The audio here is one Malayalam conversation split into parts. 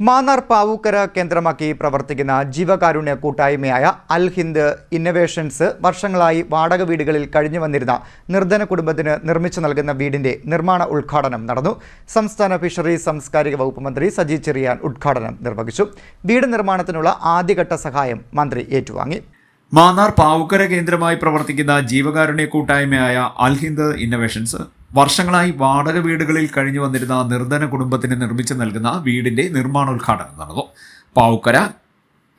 മാന്നാർ പാവൂക്കര കേന്ദ്രമാക്കി പ്രവർത്തിക്കുന്ന ജീവകാരുണ്യ കൂട്ടായ്മയായ അൽ ഹിന്ദ് ഇന്നവേഷൻസ് വർഷങ്ങളായി വാടക വീടുകളിൽ കഴിഞ്ഞു വന്നിരുന്ന നിർധന കുടുംബത്തിന് നിർമ്മിച്ചു നൽകുന്ന വീടിന്റെ നിർമ്മാണ ഉദ്ഘാടനം നടന്നു. സംസ്ഥാന ഫിഷറീസ് സാംസ്കാരിക വകുപ്പ് മന്ത്രി സജി ചെറിയാൻ ഉദ്ഘാടനം നിർവഹിച്ചു. വീട് നിർമ്മാണത്തിനുള്ള ആദ്യഘട്ട സഹായം മന്ത്രി ഏറ്റുവാങ്ങി. മാന്നാർ പാവുക്കര കേന്ദ്രമായി പ്രവർത്തിക്കുന്ന ജീവകാരുണ്യ കൂട്ടായ്മയായ അൽഹിന്ദ് ഇന്നവേഷൻസ് വർഷങ്ങളായി വാടക വീടുകളിൽ കഴിഞ്ഞു വന്നിരുന്ന നിർധന കുടുംബത്തിന് നിർമ്മിച്ചു നൽകുന്ന വീടിന്റെ നിർമ്മാണോദ്ഘാടനം നടന്നു. പാവുക്കര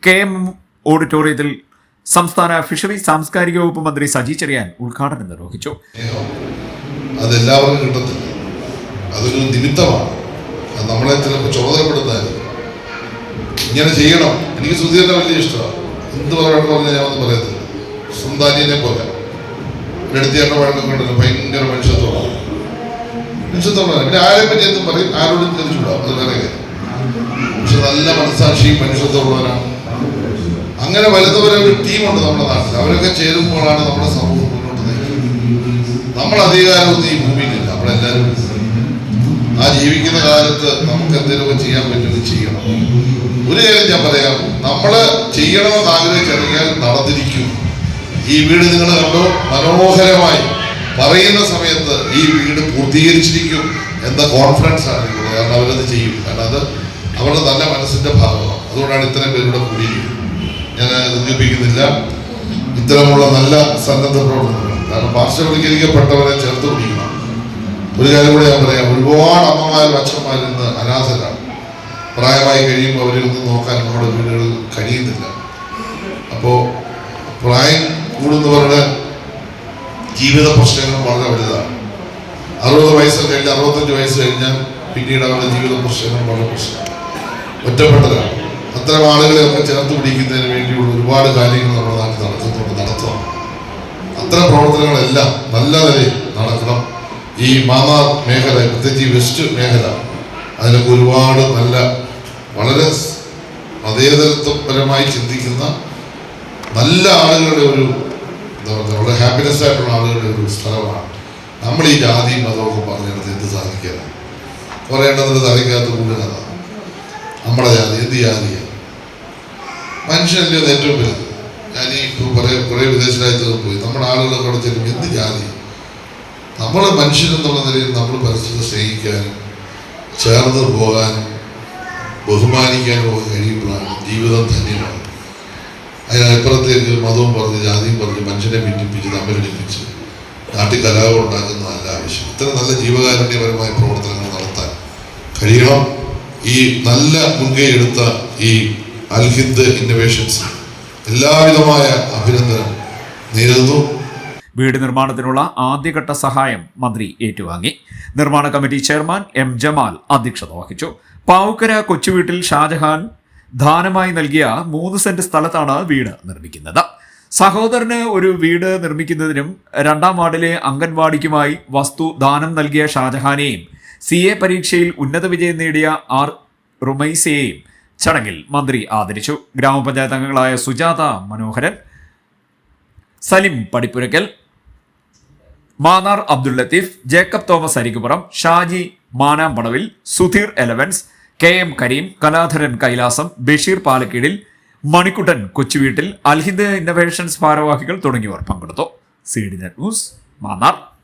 കെ എം ഓഡിറ്റോറിയത്തിൽ സംസ്ഥാന ഫിഷറി സാംസ്കാരിക വകുപ്പ് മന്ത്രി സജി ചെറിയാൻ ഉദ്ഘാടനം നിർവഹിച്ചു. അതെല്ലാവർക്കും കിട്ടത്തില്ല. അതൊരു നിമിത്തമാണ്. നമ്മളെ ചിലപ്പോൾ ചുമതലപ്പെടുത്തായിരുന്നു ഇങ്ങനെ ചെയ്യണം. എനിക്ക് സുധീറിനെ വലിയ ഇഷ്ടമാണ്. എന്ത് പറയണമെന്ന് പറഞ്ഞാൽ ഞാനൊന്നും പറയത്തില്ല. സ്വന്തം പോലെ. എടുത്തിയേണ്ട വഴക്കൊക്കെ ഉണ്ടല്ലോ. ഭയങ്കര മനുഷ്യത്വമാണ് പിന്നെ ആരെ പറ്റി എന്ന് പറയും? ആരോടും ചോദിച്ചുവിടാം അത് വേറെ കാര്യം. പക്ഷെ നല്ല മനസ്സാക്ഷിയും മനുഷ്യത്വമുള്ളവരാണ്. അങ്ങനെ വലുതവരെ ഒരു ടീമുണ്ട് നമ്മുടെ നാട്ടിൽ. അവരൊക്കെ ചേരുമ്പോഴാണ് നമ്മുടെ സമൂഹം മുന്നോട്ട് നയിക്കുന്നത്. നമ്മൾ അധികാരമൊന്നും ഈ ഭൂമിയിലില്ല. നമ്മളെല്ലാവരും ആ ജീവിക്കുന്ന കാലത്ത് നമുക്ക് എന്തെങ്കിലുമൊക്കെ ചെയ്യാൻ പറ്റുന്നത് ചെയ്യണം. ഒരു കാര്യം ഞാൻ പറയാം. നമ്മൾ ചെയ്യണമെന്ന് ആഗ്രഹിച്ചിറങ്ങിയാൽ നടന്നിരിക്കും. ഈ വീട് നിങ്ങൾ കണ്ടോ? മനോഹരമായി. പറയുന്ന സമയത്ത് ഈ വീട് പൂർത്തീകരിച്ചിരിക്കും എന്ന കോൺഫിഡൻസ് ആണ് കാരണം അവരത് ചെയ്യും. കാരണം അത് അവരുടെ നല്ല മനസ്സിന്റെ ഭാഗമാണ്. അതുകൊണ്ടാണ് ഇത്രയും പേരുടെ കൂടിയിരിക്കുന്നത്. ഞാൻ ദീപിക്കുന്നില്ല ഇത്തരമുള്ള നല്ല സന്നദ്ധ പ്രവർത്തനങ്ങൾ. കാരണം പാർശ്വവൽക്കരിക്കപ്പെട്ടവരെ ചേർത്ത് പിടിക്കണം. ഒരു കാര്യം കൂടെ ഞാൻ പറയാം. ഒരുപാട് അമ്മമാരും അച്ഛന്മാരും ഇന്ന് അനാഥരാണ്. പ്രായമായി കഴിയുമ്പോൾ അവരെ ഒന്നും നോക്കാൻ നമ്മുടെ വീടുകളിൽ കഴിയുന്നില്ല. അപ്പോൾ പ്രായം കൂടുന്നവരുടെ ജീവിത പ്രശ്നങ്ങൾ വളരെ വലുതാണ്. അറുപത് വയസ്സ് കഴിഞ്ഞ് അറുപത്തഞ്ച് വയസ്സ് കഴിഞ്ഞാൽ പിന്നീട് അവരുടെ ജീവിത പ്രശ്നങ്ങൾ വളരെ പ്രശ്നമാണ്. ഒറ്റപ്പെട്ടതാണ്. അത്തരം ആളുകളെ ഒക്കെ ചേർത്ത് പിടിക്കുന്നതിന് വേണ്ടിയുള്ള ഒരുപാട് കാര്യങ്ങൾ നമ്മുടെ നാട്ടിൽ നടക്കുന്നുണ്ട് നടത്തണം അത്തരം പ്രവർത്തനങ്ങളെല്ലാം നല്ല നിലയിൽ നടക്കണം. ഈ മാമാ മേഖല പ്രത്യേകിച്ച് ഈ വെസ്റ്റ് മേഖല അതിനൊക്കെ ഒരുപാട് നല്ല വളരെ മതേതരത്വപരമായി ചിന്തിക്കുന്ന നല്ല ആളുകളുടെ ഒരു പറയുക വളരെ ഹാപ്പിനെസ് ആയിട്ടുള്ള ആളുകളുടെ ഒരു സ്ഥലമാണ്. നമ്മൾ ഈ ജാതിയും മതമൊക്കെ പറഞ്ഞെടുത്ത് എന്ത് സാധിക്കാനാണ് കുറേ എണ്ണത്തിൽ സാധിക്കാത്ത അതാണ് നമ്മുടെ ജാതി എന്ത് ജാതിയാണ് മനുഷ്യനല്ലേ അത് ഏറ്റവും വലുത്. ഞാൻ ഈ കുറേ കുറേ വിദേശ രാജ്യത്തൊക്കെ പോയി. നമ്മുടെ ആളുകളൊക്കെ അവിടെ എന്ത് ജാതി? നമ്മൾ മനുഷ്യരെന്നുള്ള നിലയിൽ നമ്മൾ പരസ്പരം സ്നേഹിക്കാനും ചേർന്ന് പോകാനും ബഹുമാനിക്കാനും കഴിയുമ്പോഴാണ് ജീവിതം ധന്യമാണ് അതിനപ്പുറത്തേക്ക് മതവും പറഞ്ഞ് ജാതിയും പറഞ്ഞ് മനുഷ്യനെ ഭിന്നിപ്പിച്ച് തമ്മിലടിപ്പിച്ച് നാട്ടിൽ കലാപം ഉണ്ടാക്കുന്നതല്ല ആവശ്യം. ഇത്തരം നല്ല ജീവകാരുണ്യപരമായ പ്രവർത്തനങ്ങൾ നടത്താൻ കഴിയണം. ഈ നല്ല മുൻകൈ എടുത്ത ഈ അൽഹിദ് ഇന്നവേഷൻസ് എല്ലാവിധമായ അഭിനന്ദനം നേരുന്നു. വീട് നിർമ്മാണത്തിനുള്ള ആദ്യഘട്ട സഹായം മന്ത്രി ഏറ്റുവാങ്ങി. നിർമ്മാണ കമ്മിറ്റി ചെയർമാൻ എം ജമാൽ അധ്യക്ഷത വഹിച്ചു. പാവുക്കര കൊച്ചുവീട്ടിൽ ഷാജഹാൻ ദാനമായി നൽകിയ മൂന്ന് സെന്റ് സ്ഥലത്താണ് വീട് നിർമ്മിക്കുന്നത്. സഹോദരന് ഒരു വീട് നിർമ്മിക്കുന്നതിനും രണ്ടാം വാർഡിലെ അംഗൻവാടിക്കുമായി വസ്തു ദാനം നൽകിയ ഷാജഹാനെയും സി എ പരീക്ഷയിൽ ഉന്നത വിജയം നേടിയ ആർ റുമൈസയെയും ചടങ്ങിൽ മന്ത്രി ആദരിച്ചു. ഗ്രാമപഞ്ചായത്ത് അംഗങ്ങളായ Sujatha Manoharan Salim Padippurakkal Mannar Abdul Latheef Jacob Thomas Arikupuram Shaji Manampadavil Sudheer Elavans K M Kareem Kaladharan Kailasam Basheer Palakkeedil Manikuttan Kochuveettil Alhind innovations ഭാരവാഹികൾ തുടങ്ങിയവർ പങ്കെടുത്തു. C D news Mannar.